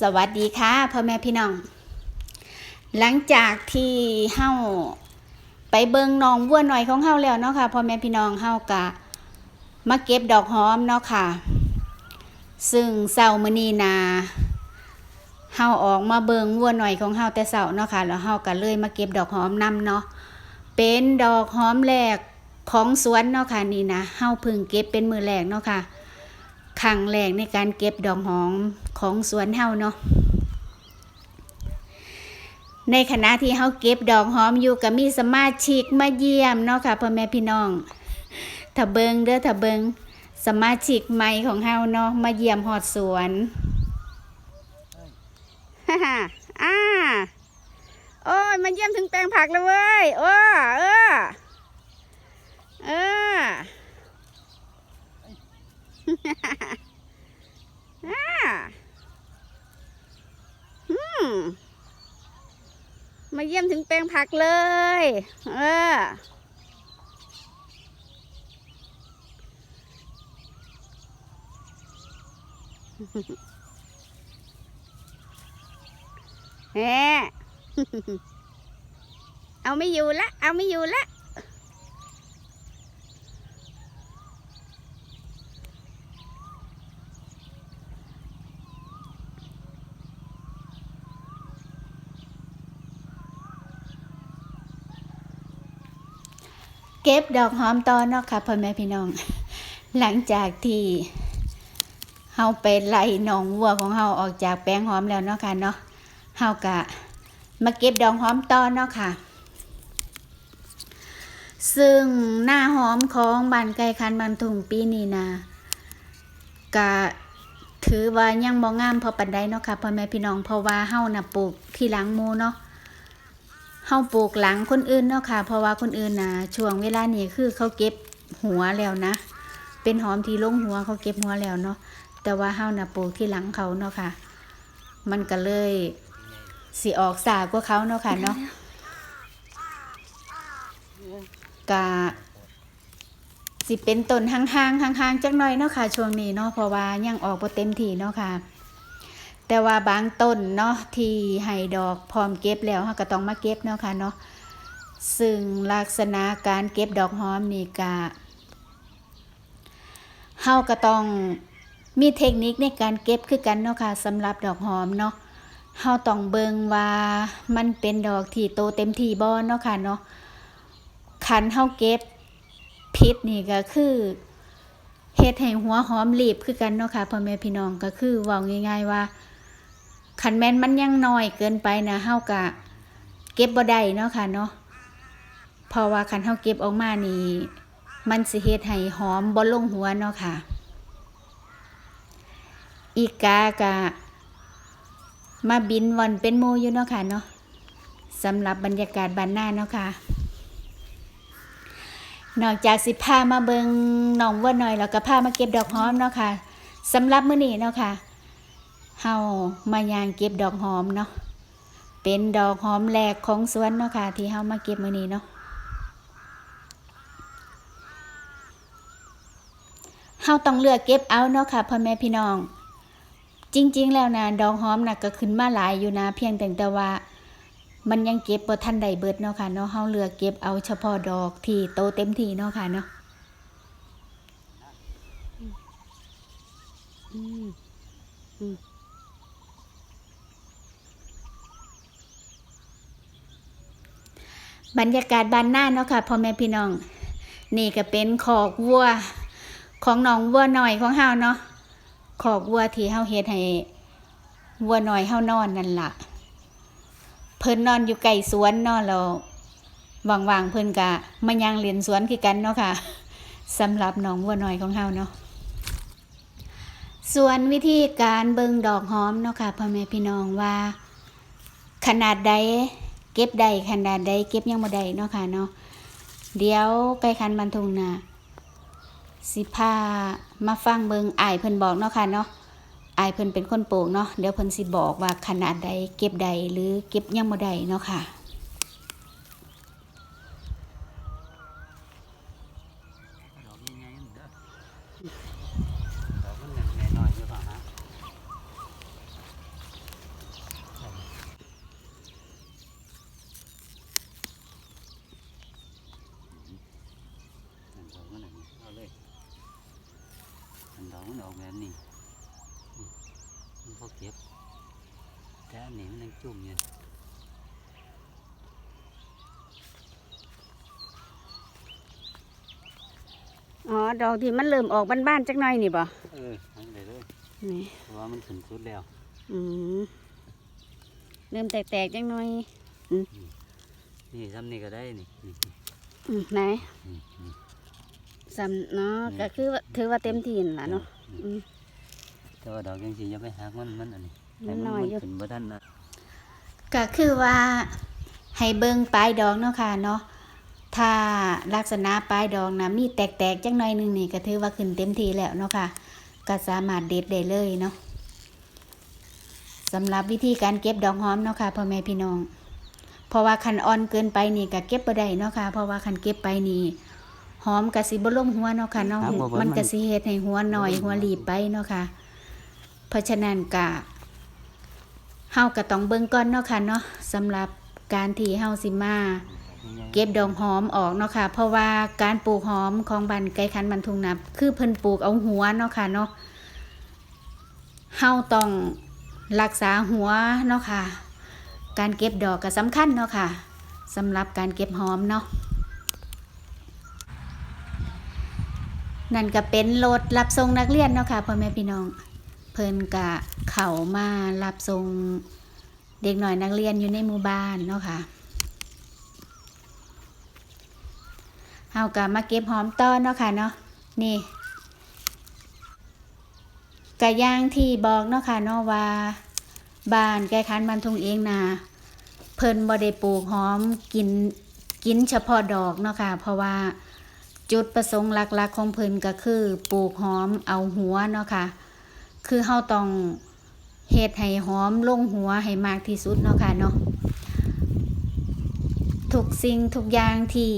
สวัสดีค่ะพ่อแม่พี่น้อง หลังจากที่เฮาไปเบิงนองวัวหน่อยของเฮาแล้วเนาะค่ะพ่อแม่พี่น้องเฮากะมาเก็บดอกหอมเนาะค่ะ ซึ่งเสาร์มื้อนี้นาเฮาออกมาเบิงวัวหน่อยของเฮาแต่เสาร์เนาะค่ะแล้วเฮาก็เลยมาเก็บดอกหอมนํเนาะเป็นดอกหอมแรกของสวนเนาะค่ะนี่นะเฮาเพิ่งเก็บเป็นมือแรกเนาะค่ะ ครั้งแรกในการเก็บดอกหอมของสวนเฮาเนาะในขณะที่เฮาเก็บดอกหอมอยู่ก็มีสมาชิกมาเยี่ยมเนาะค่ะพ่อแม่พี่น้องถ้าเบิงเด้อถ้าเบิงสมาชิกใหม่ของเฮาเนาะมาเยี่ยมหอดสวนฮ่าฮ่าอ่าโอ้ยมาเยี่ยมถึงแปลงผักเลยเว้ยโอ้เออเออ มาเยี่ยมถึงแปลงผักเลย เออ แหมเอาไม่อยู่ละ เอาไม่อยู่ละ เก็บดอกหอมตอนเนาะค่ะพ่อแม่พี่น้อง หลังจากที่เฮาไปไล่หนองวัวของเฮาออกจากแปลงหอมแล้วเนาะค่ะเนาะเฮากะมาเก็บดอกหอมตอนเนาะค่ะ ซึ่งหน้าหอมของบ้านไก่คันบันทุงปีนี้นะกะถือว่ายังบ่งามพอปันใดเนาะค่ะพ่อแม่พี่น้องเพราะว่าเฮาน่ะปลูกที่หลังมูเนาะ เฮาปลูกหลังคนอื่นเนาะค่ะ เพราะว่าคนอื่นนะช่วงเวลานี้คือเขาเก็บหัวแล้วนะ เป็นหอมที่ลงหัวเขาเก็บหัวแล้วเนาะแต่ว่าเฮานะปลูกที่หลังเขาเนาะค่ะ มันก็เลยสิออกสากกว่าเขาเนาะค่ะเนาะกะสิเป็นต้นห่างๆห่างๆจักหน่อยเนาะค่ะ ช่วงนี้เนาะเพราะว่ายังออกบ่เต็มที่เนาะค่ะ แต่ว่าบางต้นเนาะที่ให้ดอกพร้อมเก็บแล้วเราก็ต้องมาเก็บเนาะค่ะเนาะซึ่งลักษณะการเก็บดอกหอมนี่ก็เฮาก็ต้องมีเทคนิคในการเก็บคือกันเนาะค่ะสำหรับดอกหอมเนาะเฮาต้องเบิงว่ามันเป็นดอกที่โตเต็มที่บ่เนาะค่ะเนาะคันเฮาเก็บผิดนี่ก็คือเฮ็ดให้หัวหอมรีบคือกันเนาะค่ะพ่อแม่พี่น้องก็คือว้าง่าย ๆว่า ขันแมนมันยังน้อยเกินไปนะเฮากะเก็บบ่ได้เนาะค่ะเนาะเพราะว่าคันเฮาเก็บออกมานี่มันสิเฮ็ดให้หอมบ่ลงหัวเนาะค่ะ อีกากะ มาบินวันเป็นหมูอยู่เนาะค่ะเนาะสำหรับบรรยากาศบ้านหน้าเนาะค่ะนอกจากสิพามาเบิงหนองวัวหน่อยแล้วก็พามาเก็บดอกหอมเนาะค่ะสำหรับมื้อนี้เนาะค่ะ เฮามายางเก็บดอกหอมเนาะ เป็นดอกหอมแรกของสวนเนาะค่ะที่เฮามาเก็บมื้อนี้เนาะเฮาต้องเลือกเก็บเอาเนาะค่ะพ่อแม่พี่น้อง จริง ๆ แล้วนะดอกหอมน่ะก็ขึ้นมาหลายอยู่นะเพียงแต่แต่ว่า มันยังเก็บบ่ทันได้เบิดเนาะค่ะเนาะเฮาเลือกเก็บเอาเฉพาะดอกที่โตเต็มที่เนาะค่ะเนาะอืมอืม บรรยากาศบ้านหน้าเนาะค่ะพ่อแม่พี่น้อง นี่ก็เป็นขอกวัวของน้องวัวหน่อยของเฮาเนาะขอกวัวที่เฮาเฮ็ดให้วัวหน่อยเฮานอนนั่นล่ะ เพิ่นนอนอยู่ใกล้สวนเนาะแล้วว่างๆเพิ่นก็มายังเล่นสวนคือกันเนาะค่ะสำหรับน้องวัวหน่อยของเฮาเนาะส่วนวิธีการเบิ่งดอกหอมเนาะค่ะพ่อแม่พี่น้องว่า ขนาดใด เก็บได้ขนาดใดเก็บยังบ่ได้เนาะค่ะเนาะเดี๋ยวไปคันบันทุงนะสิพามาฟังเบิงอายเพิ่นบอกเนาะค่ะเนาะอายเพิ่นเป็นคนปลูกเนาะเดี๋ยวเพิ่นสิบอกว่าขนาดใดเก็บใดหรือเก็บยังบ่ได้เนาะค่ะ ดอกยังไงมันเด้อดอกมันหนึ่งน้อยๆอยู่เปล่าฮะ แบบนี้นี่มันพอเก็บแต่อันนี้มันยังจุ่มอยู่อ๋อ ดอกที่มันเริ่มออกบ้านๆจักหน่อยนี่บ่เออนั่นเลยเลยนี่เพราะว่ามันถึงสุดแล้ว อืมเริ่มแตกๆจักหน่อยนี่ซ้ำนี่ก็ได้นี่นี่อืมไหนนี่นี่ สำเนาะนี่ก็คือว่าถือว่าเต็มที่นั่นล่ะเนาะอืม แต่ว่าดอกยังสิอย่าไปหักมันมันอันนี้มันน้อยอยู่ ขึ้นบ่ทันนะก็คือว่าให้เบิ่งปลายดอกเนาะค่ะเนาะถ้าลักษณะปลายดอกนะมีแตกๆจักหน่อยหนึงนี่ก็ถือว่าขึ้นเต็มที่แล้วเนาะค่ะก็สามารถเด็ดได้เลยเนาะสำหรับวิธีการเก็บดอกหอมเนาะค่ะพ่อแม่พี่น้อง เพราะว่าคันอ่อนเกินไปนี่ก็เก็บบ่ได้เนาะค่ะเพราะว่าคันเก็บไปนี่ หอมก็สิบ่ลงหัวเนาะค่ะเนาะมันก็สิเฮ็ดให้หัวหน่อยหัวหลีบไปเนาะค่ะ เพราะฉะนั้นก็เฮาก็ต้องเบิ่งก่อนเนาะค่ะเนาะสำหรับการที่เฮาสิมาเก็บดอกหอมออกเนาะค่ะ เพราะว่าการปลูกหอมของบันไกลคันบันทุงนับ คือเพิ่นปลูกเอาหัวเนาะค่ะเนาะเฮาต้องรักษาหัวเนาะค่ะ การเก็บดอกก็สำคัญเนาะค่ะสำหรับการเก็บหอมเนาะ นั่นก็เป็นรถรับส่งนักเรียนเนาะค่ะพ่อแม่พี่น้อง เพิ่นกะเข้ามารับส่งเด็กหน่อยนักเรียนอยู่ในหมู่บ้านเนาะค่ะเฮากะมาเก็บหอมต้อนเนาะค่ะเนาะนี่กะย่างที่บอกเนาะค่ะเนาะว่าบ้านแกคันบันทุงเองนะเพิ่นบ่ได้ปลูกหอมกินกินเฉพาะดอกเนาะค่ะเพราะว่า จุดประสงค์หลักๆ ของเพิ่นก็คือปลูกหอมเอาหัวเนาะค่ะ คือเฮาต้องเฮ็ดให้หอมลงหัวให้มากที่สุดเนาะค่ะเนาะทุกสิ่งทุกอย่างที่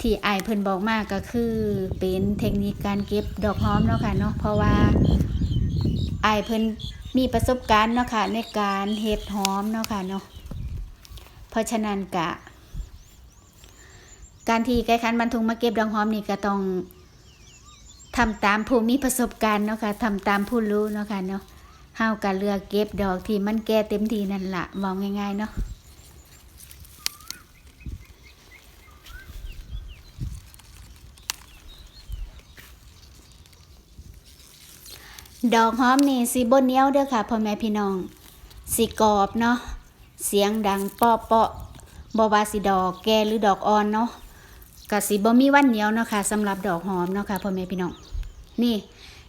ที่ไอเพิ่นบอกมากก็คือเป็นเทคนิคการเก็บดอกหอมเนาะค่ะเนาะเพราะว่าไอเพิ่นมีประสบการณ์เนาะค่ะในการเฮ็ดหอมเนาะค่ะเนาะเพราะฉะนั้นกะ การที่ไก่คันบรรทุงมาเก็บดอกหอมนี่ก็ต้องทำตามผู้มีประสบการณ์เนาะค่ะทำตามผู้รู้เนาะค่ะเนาะเฮาก็เลือกเก็บดอกที่มันแก่เต็มทีนั่นละเว้าง่ายๆเนาะดอกหอมนี่สีบนเนี้ยวเด้อค่ะพ่อแม่พี่น้องสีกรอบเนาะเสียงดังเปาะเปาะบวาสีดอกแก่หรือดอกอ่อนเนาะ กะสีบ่มีวันเหนียวเนาะค่ะสำหรับดอกหอมเนาะค่ะพ่อแม่พี่น้องนี่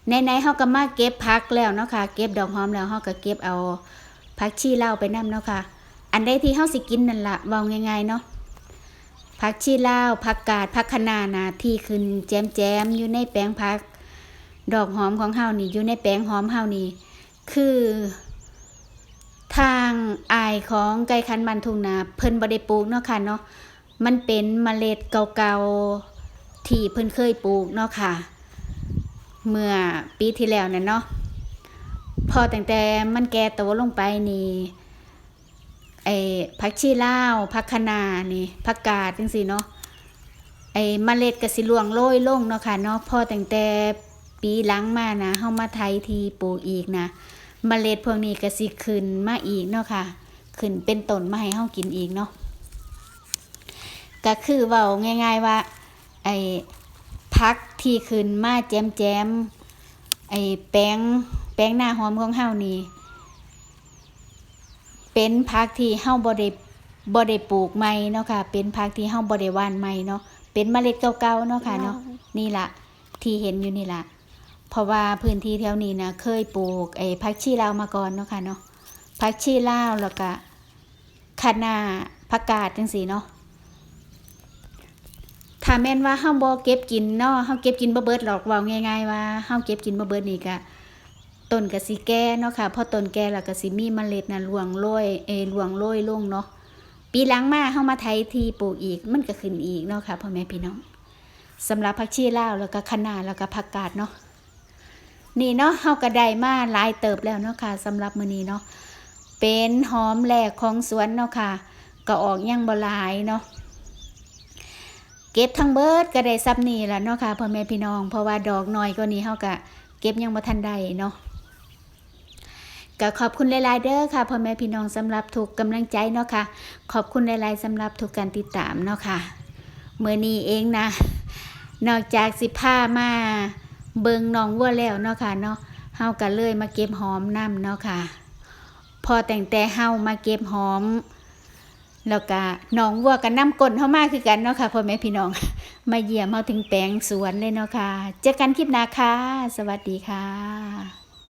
ในๆเฮาก็มาเก็บพักแล้วเนาะค่ะเก็บดอกหอมแล้วเฮาก็เก็บเอาผักชีลาไปนํเนาะค่ะ อันใดที่เฮาสิกินนั่นละเว้าง่ายๆเนาะผักชีลาวผักกาดผักคะน้านะที่ขึ้นแจมๆอยู่ในแปลงผัก ดอกหอมของเฮานี่อยู่ในแปลงหอมเฮานี่คือทางอายของไก่คันบันทุงนาเพิ่นบ่ได้ปลูกเนาะค่ะเนาะ มันเป็นเมล็ดเก่าๆที่เพิ่นเคยปลูกเนาะค่ะ เมื่อปีที่แล้วนั่นเนาะพอตั้งแต่มันแก่โตลงไปนี่ไอ้ผักชีลาวผักคะนานี่ผักกาดจังซี่เนาะไอ้เมล็ดก็สิร่วงโรยลงเนาะค่ะเนาะพอตั้งแต่ปีหลังมานะเฮามาไถทีปลูกอีกนะเมล็ดพวกนี้ก็สิขึ้นมาอีกเนาะค่ะ ขึ้นเป็นต้นมาให้เฮากินอีกเนาะ ก็คือเว้าง่าย ๆว่า ไอ้พักที่ขึ้นมาแจมๆไอ้แป้งแป้งหน้าหอมของเฮานี่เป็นพักที่เฮาบ่ได้บ่ได้ปลูกใหม่เนาะค่ะ เป็นพักที่เฮาบ่ได้หว่านใหม่เนาะเป็นเมล็ดเก่าๆเนาะค่ะเนาะนี่ล่ะที่เห็นอยู่นี่ล่ะเพราะว่าพื้นที่แถวนี้นะเคยปลูกไอ้ผักชีลาวมาก่อนเนาะค่ะเนาะผักชีลาวแล้วก็คะน้าผักกาดจังซี่เนาะ ถ้าแม่นว่าเฮาบ่เก็บกินเนาะเฮาเก็บกินบ่เบิดหรอกเว้าง่ายๆว่าเฮาเก็บกินบ่เบิดนี่ก็ต้นก็สิแก่เนาะค่ะพอต้นแก่แล้วก็สิมีเมล็ดน่ะรวงโรยเออร่วงโรยลงเนาะปีหลังมาเฮามาไถทีปลูกอีกมันก็ขึ้นอีกเนาะค่ะพ่อแม่พี่น้องสำหรับผักชีลาวแล้วก็คะน้าแล้วก็ผักกาดเนาะนี่เนาะเฮาก็ได้มาหลายเติบแล้วเนาะค่ะสำหรับมื้อนี้เนาะเป็นหอมแหลกของสวนเนาะค่ะ ก็ออกยังบ่หลายเนาะ เก็บทั้งเบิดก็ได้ซับนี่ล่ะเนาะค่ะพ่อแม่พี่น้อง เพราะว่าดอกน้อยกว่านี้เฮาก็เก็บยังบ่ทันได้เนาะก็ขอบคุณหลาย ๆ เด้อค่ะพ่อแม่พี่น้องสำหรับทุกกำลังใจเนาะค่ะ ขอบคุณหลาย ๆสำหรับทุกการติดตามเนาะค่ะเมื่อนี้เองนะ นอกจากสิผ้ามาเบิงหนองวัวแล้วเนาะค่ะเนาะเฮาก็เลยมาเก็บหอมน้ำเนาะค่ะ พอแต่งแต่เฮามาเก็บหอม แล้วก็น้องวัวกับน้ำก้นเฮามาคือกันเนาะค่ะพ่อแม่พี่น้อง มาเยี่ยมเฮาถึงแปลงสวนเลยเนาะค่ะ เจอกันคลิปหน้าค่ะ สวัสดีค่ะ